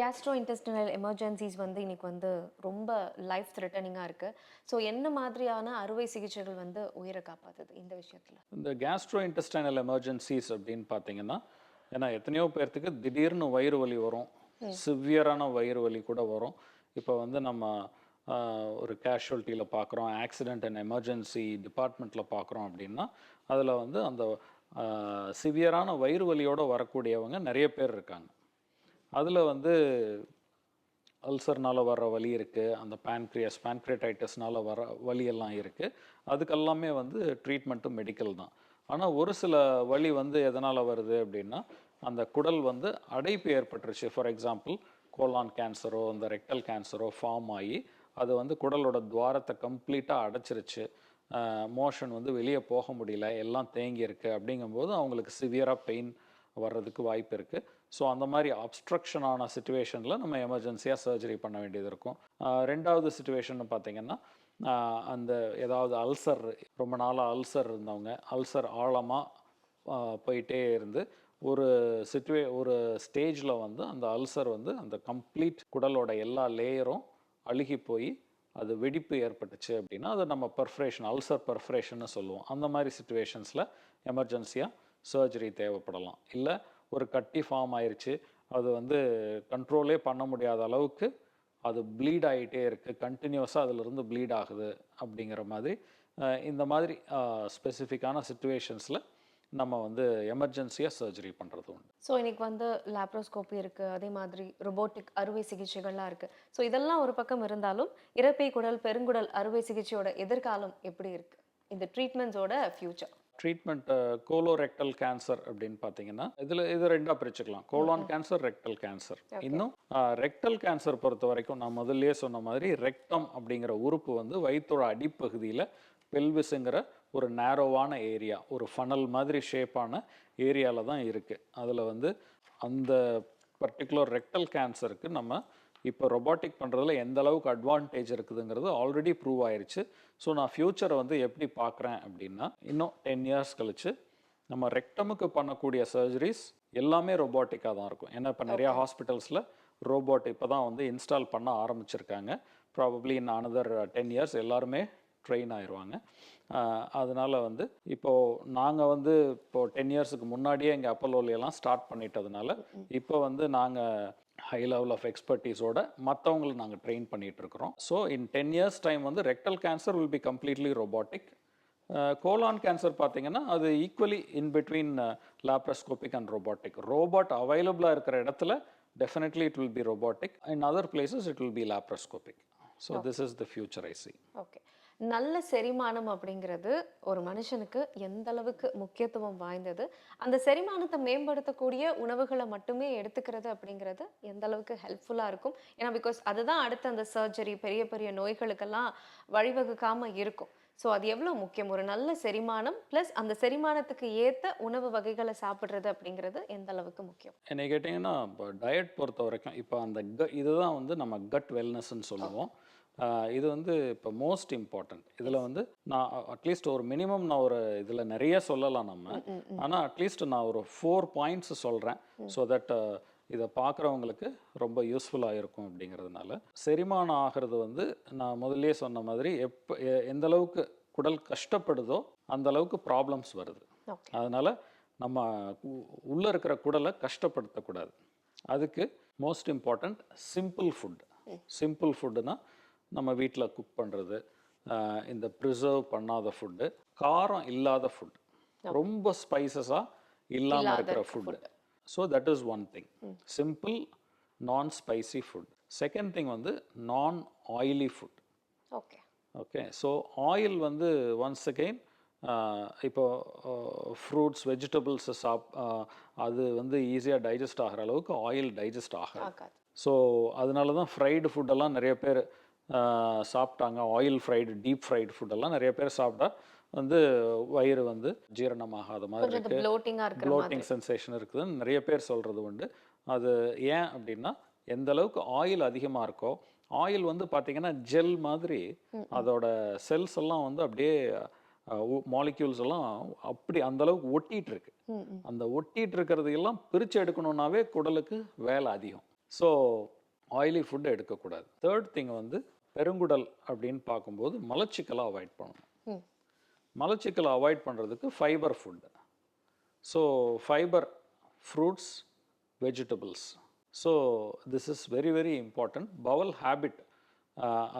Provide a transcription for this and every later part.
Castro intestinal emergencies வந்து இன்னைக்கு வந்து ரொம்ப லைஃப் த்ரெட்டனிங்காக இருக்குது ஸோ என்ன மாதிரியான அறுவை சிகிச்சைகள் வந்து உயிரை காப்பாத்துது இந்த விஷயத்தில்? இந்த கேஸ்ட்ரோ இன்டெஸ்டைனல் எமர்ஜென்சிஸ் அப்படின்னு பார்த்தீங்கன்னா ஏன்னா எத்தனையோ பேர்த்துக்கு திடீர்னு வயிறு வலி வரும். சிவியரான வயிறு வலி கூட வரும். இப்போ வந்து நம்ம ஒரு கேஷுவல்ட்டியில் பார்க்குறோம் ஆக்சிடென்ட் அண்ட் எமர்ஜென்சி டிபார்ட்மெண்ட்டில் பார்க்குறோம் அப்படின்னா அதில் வந்து அந்த சிவியரான வயிறு வலியோட வரக்கூடியவங்க நிறைய பேர் இருக்காங்க. அதில் வந்து அல்சர்னால் வர்ற வலி இருக்குது அந்த பேன்க்ரியஸ் பேன்க்ரியடைட்டிஸ்னால வர வலியெல்லாம் இருக்குது அதுக்கெல்லாமே வந்து ட்ரீட்மெண்ட்டும் மெடிக்கல் தான். ஆனால் ஒரு சில வலி வந்து எதனால் வருது அப்படின்னா அந்த குடல் வந்து அடைப்பு ஏற்பட்டுருச்சு. ஃபார் எக்ஸாம்பிள் கோலான் கேன்சரோ இந்த ரெக்டல் கேன்சரோ ஃபார்ம் ஆகி அது வந்து குடலோட துவாரத்தை கம்ப்ளீட்டாக அடைச்சிருச்சு. மோஷன் வந்து வெளியே போக முடியல எல்லாம் தேங்கியிருக்கு அப்படிங்கும்போது அவங்களுக்கு சிவியராக பெயின் வர்றதுக்கு வாய்ப்பு இருக்குது ஸோ அந்த மாதிரி அப்ஸ்ட்ரக்ஷனான சுச்சுவேஷனில் நம்ம எமர்ஜென்சியாக சர்ஜரி பண்ண வேண்டியது இருக்கும். ரெண்டாவது சுச்சுவேஷன் பார்த்திங்கன்னா அந்த ஏதாவது அல்சர் ரொம்ப நாளாக அல்சர் இருந்தவங்க அல்சர் ஆழமாக போயிட்டே இருந்து ஒரு சிச்சுவே ஒரு ஸ்டேஜில் வந்து அந்த அல்சர் வந்து அந்த கம்ப்ளீட் குடலோட எல்லா லேயரும் அழுகி போய் அது வெடிப்பு ஏற்பட்டுச்சு அப்படின்னா அதை நம்ம பர்ஃப்ரேஷன் அல்சர் பர்ஃப்ரேஷன்னு சொல்லுவோம். அந்த மாதிரி சுச்சுவேஷன்ஸில் எமர்ஜென்சியாக சர்ஜரி தேவைப்படலாம். இல்லை ஒரு கட்டி ஃபார்ம் ஆயிடுச்சு அது வந்து கண்ட்ரோலே பண்ண முடியாத அளவுக்கு அது ப்ளீட் ஆகிட்டே இருக்குது கண்டினியூஸாக அதிலிருந்து ப்ளீட் ஆகுது அப்படிங்கிற மாதிரி. இந்த மாதிரி ஸ்பெசிஃபிக்கான சுச்சுவேஷன்ஸில் நம்ம வந்து எமர்ஜென்சியாக சர்ஜரி பண்ணுறது உண்டு. ஸோ இன்றைக்கி வந்து லேப்ரோஸ்கோப்பி இருக்குது அதே மாதிரி ரொபோட்டிக் அறுவை சிகிச்சைகள்லாம் இருக்குது ஸோ இதெல்லாம் ஒரு பக்கம் இருந்தாலும் இறப்பை குடல் பெருங்குடல் அறுவை சிகிச்சையோட எதிர்காலம் எப்படி இருக்குது இந்த ட்ரீட்மெண்ட்ஸோட ஃப்யூச்சர். ட்ரீட்மெண்ட் கோலோரெக்டல் கேன்சர் அப்படின்னு பார்த்தீங்கன்னா இதில் இது ரெண்டாக பிரிச்சுக்கலாம். கோலான் கேன்சர் ரெக்டல் கேன்சர் இன்னும் ரெக்டல் கேன்சர் பொறுத்த வரைக்கும் நான் முதல்லயே சொன்ன மாதிரி ரெக்டம் அப்படிங்கிற உறுப்பு வந்து வயிற்றோட அடிப்பகுதியில் பெல்விஸுங்கிற ஒரு நேரோவான ஏரியா ஒரு ஃபனல் மாதிரி ஷேப்பான ஏரியாவில் தான் இருக்குது அதில் வந்து அந்த பர்டிகுலர் ரெக்டல் கேன்சருக்கு நம்ம இப்போ ரொபாட்டிக் பண்ணுறதுல எந்த அளவுக்கு அட்வான்டேஜ் இருக்குதுங்கிறது ஆல்ரெடி ப்ரூவ் ஆயிருச்சு. ஸோ நான் ஃப்யூச்சரை வந்து எப்படி பார்க்குறேன் அப்படின்னா இன்னும் டென் இயர்ஸ் கழிச்சு நம்ம ரெக்டமுக்கு பண்ணக்கூடிய சர்ஜரிஸ் எல்லாமே ரொபாட்டிக்காக தான் இருக்கும். ஏன்னா இப்போ நிறையா ஹாஸ்பிட்டல்ஸில் ரோபோட் இப்போ தான் வந்து இன்ஸ்டால் பண்ண ஆரம்பிச்சிருக்காங்க. Probably in another ten years எல்லாருமே ட்ரெயின் ஆயிடுவாங்க அதனால் வந்து இப்போது நாங்கள் வந்து இப்போது டென் இயர்ஸுக்கு முன்னாடியே எங்கள் அப்பல்லோலையெல்லாம் ஸ்டார்ட் பண்ணிட்டதுனால இப்போ வந்து நாங்கள் ஹை லெவல் ஆஃப் எக்ஸ்பர்டீஸோட மற்றவங்களை நாங்கள் ட்ரெயின் பண்ணிட்டு இருக்கிறோம் so in ten years time வந்து rectal cancer will be completely robotic. Colon cancer பார்த்தீங்கன்னா அது equally in between laparoscopic and robotic. Robot அவைலபிளாக இருக்கிற இடத்துல definitely it will be robotic. In other places it will be laparoscopic so this is the future I see okay நல்ல செரிமானம் அப்படிங்கிறது ஒரு மனுஷனுக்கு எந்த அளவுக்கு முக்கியத்துவம் வாய்ந்தது? அந்த செரிமானத்தை மேம்படுத்தக்கூடிய உணவுகளை மட்டுமே எடுத்துக்கிறது அப்படிங்கிறது எந்த அளவுக்கு ஹெல்ப்ஃபுல்லாக இருக்கும்? ஏன்னா பிகாஸ் அதுதான் அடுத்த அந்த சர்ஜரி பெரிய பெரிய நோய்களுக்கெல்லாம் வழிவகுக்காமல் இருக்கும். ஸோ அது எவ்வளோ முக்கியம்? ஒரு நல்ல செரிமானம் ப்ளஸ் அந்த செரிமானத்துக்கு ஏற்ற உணவு வகைகளை சாப்பிட்றது அப்படிங்கிறது எந்த அளவுக்கு முக்கியம்? என்னை கேட்டிங்கன்னா இப்போ டயட் பொறுத்த வரைக்கும் இப்போ அந்த க இதுதான் வந்து நம்ம கட் வெல்னஸ்ன்னு சொல்லுவோம். இது வந்து இப்போ மோஸ்ட் இம்பார்ட்டன்ட் இதில் வந்து நான் அட்லீஸ்ட் ஒரு மினிமம் நான் ஒரு இதில் நிறைய சொல்லலாம் நம்ம. ஆனால் அட்லீஸ்ட் நான் ஒரு ஃபோர் பாயிண்ட்ஸ் சொல்கிறேன் ஸோ தட் இதை பார்க்குறவங்களுக்கு ரொம்ப யூஸ்ஃபுல்லாக இருக்கும் அப்படிங்கிறதுனால. செரிமானம் ஆகிறது வந்து நான் முதல்லயே சொன்ன மாதிரி எப்போ எந்த அளவுக்கு குடல் கஷ்டப்படுதோ அந்த அளவுக்கு ப்ராப்ளம்ஸ் வருது. அதனால நம்ம உள்ள இருக்கிற குடலை கஷ்டப்படுத்தக்கூடாது. அதுக்கு most important simple food simple ஃபுட்டுனா நம்ம வீட்டில் குக் பண்ணுறது இந்த ப்ரிசர்வ் பண்ணாத ஃபுட்டு காரம் இல்லாத ஃபுட் ரொம்ப ஸ்பைசஸாக இல்லாமல் இருக்கிற food so that is one thing simple non spicy food second thing வந்து non oily food okay okay so oil வந்து ஒன்ஸ் அகெயின் இப்போ ஃப்ரூட்ஸ் வெஜிடபிள்ஸ் சாப் அது வந்து ஈஸியாக டைஜஸ்ட் ஆகிற அளவுக்கு ஆயில் டைஜஸ்ட் ஆகாது. ஸோ அதனால தான் ஃப்ரைடு ஃபுட்டெல்லாம் நிறைய பேர் சாப்பிட்டாங்க. ஆயில் ஃப்ரைடு டீப் ஃப்ரைடு ஃபுட்டெல்லாம் நிறைய பேர் சாப்பிட்டா வந்து வயிறு வந்து ஜீரணமாகாத மாதிரி கொஞ்சம் இந்த இருக்கு. ப்ளோட்டிங்காக இருக்கிற ப்ளோட்டிங் சென்சேஷன் இருக்குதுன்னு நிறைய பேர் சொல்கிறது உண்டு. அது ஏன் அப்படின்னா எந்த அளவுக்கு ஆயில் அதிகமாக இருக்கோ ஆயில் வந்து பார்த்தீங்கன்னா ஜெல் மாதிரி அதோட செல்ஸ் எல்லாம் வந்து அப்படியே மாலிக்யூல்ஸ் எல்லாம் அப்படி அந்த அளவுக்கு ஒட்டிட்டு இருக்கு. அந்த ஒட்டிட்டு இருக்கிறது எல்லாம் பிரித்து எடுக்கணும்னாவே குடலுக்கு வேலை அதிகம். ஸோ ஆயிலி ஃபுட் எடுக்கக்கூடாது. தேர்ட் திங் வந்து பெருங்குடல் அப்படின்னு பார்க்கும்போது மலச்சிக்கலை அவாய்ட் பண்ணணும். மலச்சிக்கலை அவாய்ட் பண்ணுறதுக்கு fibre food so fibre fruits vegetables so this is very very important bowel habit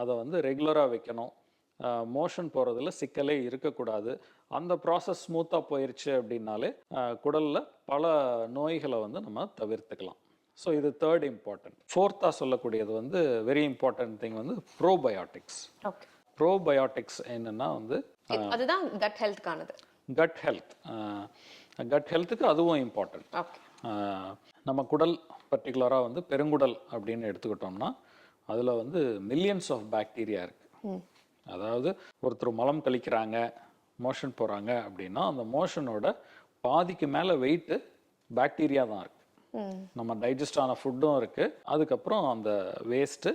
அதை வந்து ரெகுலராக வைக்கணும். மோஷன் போகிறதுல சிக்கலே இருக்கக்கூடாது. அந்த ப்ராசஸ் ஸ்மூத்தாக போயிருச்சு அப்படின்னாலே குடலில் பல நோய்களை வந்து நம்ம தவிர்த்துக்கலாம். ஸோ இது தேர்ட் இம்பார்ட்டன்ட் ஃபோர்த்தாக சொல்லக்கூடியது வந்து வெரி இம்பார்ட்டன்ட் திங் வந்து ப்ரோபயோட்டிக்ஸ் ப்ரோபயோட்டிக்ஸ் என்னென்னா வந்து அதுதான் கட் ஹெல்த்கானது கட் ஹெல்த் கட் ஹெல்த்துக்கு அதுவும் இம்பார்ட்டன்ட் நம்ம குடல் பர்டிகுலராக வந்து பெருங்குடல் அப்படின்னு எடுத்துக்கிட்டோம்னா அதில் வந்து மில்லியன்ஸ் ஆஃப் பாக்டீரியா இருக்கு. ம். அதாவது ஒருத்தர் மலம் கழிக்கிறாங்க மோஷன் போகிறாங்க அப்படின்னா அந்த மோஷனோட பாதிக்கு மேலே வெயிட்டு பாக்டீரியா தான் இருக்கு. ம் நம்ம டைஜஸ்ட் ஆன ஃபுட்டும் இருக்குது அதுக்கப்புறம் அந்த வேஸ்ட்டு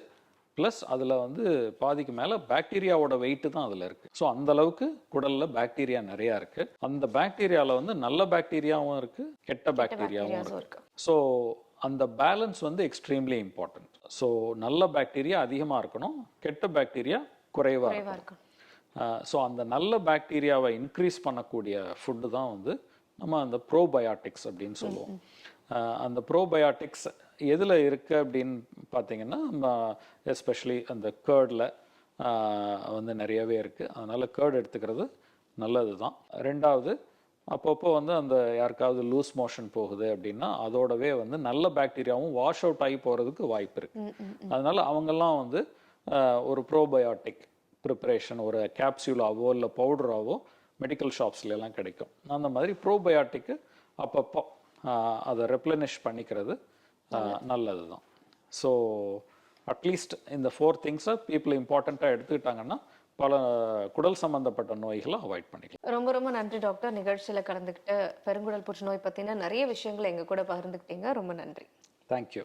ப்ளஸ் அதில் வந்து பாதிக்கு மேலே பாக்டீரியாவோட வெயிட்டு தான் அதில் இருக்குது ஸோ அந்த அளவுக்கு குடலில் பாக்டீரியா நிறையா இருக்குது அந்த பாக்டீரியாவில் வந்து நல்ல பாக்டீரியாவும் இருக்குது கெட்ட பாக்டீரியாவும் பாக்டீரியாஸும் இருக்கு. இருக்கு. ஸோ அந்த பேலன்ஸ் வந்து எக்ஸ்ட்ரீம்லி இம்பார்ட்டன்ட் ஸோ நல்ல பாக்டீரியா அதிகமாக இருக்கணும் கெட்ட பாக்டீரியா குறைவாக குறைவா இருக்கணும். இருக்கும் ஸோ அந்த நல்ல பாக்டீரியாவை இன்க்ரீஸ் பண்ணக்கூடிய ஃபுட்டு தான் வந்து நம்ம அந்த ப்ரோபயாட்டிக்ஸ் அப்படின்னு சொல்லுவோம். அந்த ப்ரோபயாட்டிக்ஸ் எதில் இருக்குது அப்படின்னு பார்த்தீங்கன்னா எஸ்பெஷலி அந்த கேர்டில் வந்து நிறையவே இருக்குது அதனால் கேர்டு எடுத்துக்கிறது நல்லது தான் ரெண்டாவது அப்பப்போ வந்து அந்த யாருக்காவது லூஸ் மோஷன் போகுது அப்படின்னா அதோடவே வந்து நல்ல பாக்டீரியாவும் வாஷ் அவுட் ஆகி போகிறதுக்கு வாய்ப்பு இருக்குது அதனால அவங்கெல்லாம் வந்து ஒரு ப்ரோபயோட்டிக் ப்ரிப்பரேஷன் ஒரு கேப்சியூலாவோ இல்லை பவுடராவோ மெடிக்கல் ஷாப்ஸ்ல எல்லாம் கிடைக்கும். அந்த மாதிரி ப்ரோபயோட்டிக்கு அப்பப்போ அதை ரெப்ளனிஷ் பண்ணிக்கிறது நல்லது. தான் ஸோ அட்லீஸ்ட் இந்த ஃபோர் திங்ஸை பீப்புள் இம்பார்ட்டண்ட்டாக எடுத்துக்கிட்டாங்கன்னா பல குடல் சம்பந்தப்பட்ட நோய்களை அவாய்ட் பண்ணிக்கலாம். ரொம்ப ரொம்ப நன்றி டாக்டர் நிகழ்ச்சியில கலந்துக்கிட்டு பெருங்குடல் புற்றுநோய் பத்தின நிறைய விஷயங்களை எங்க கூட பகிர்ந்துக்கிட்டீங்க. ரொம்ப நன்றி. தேங்க்யூ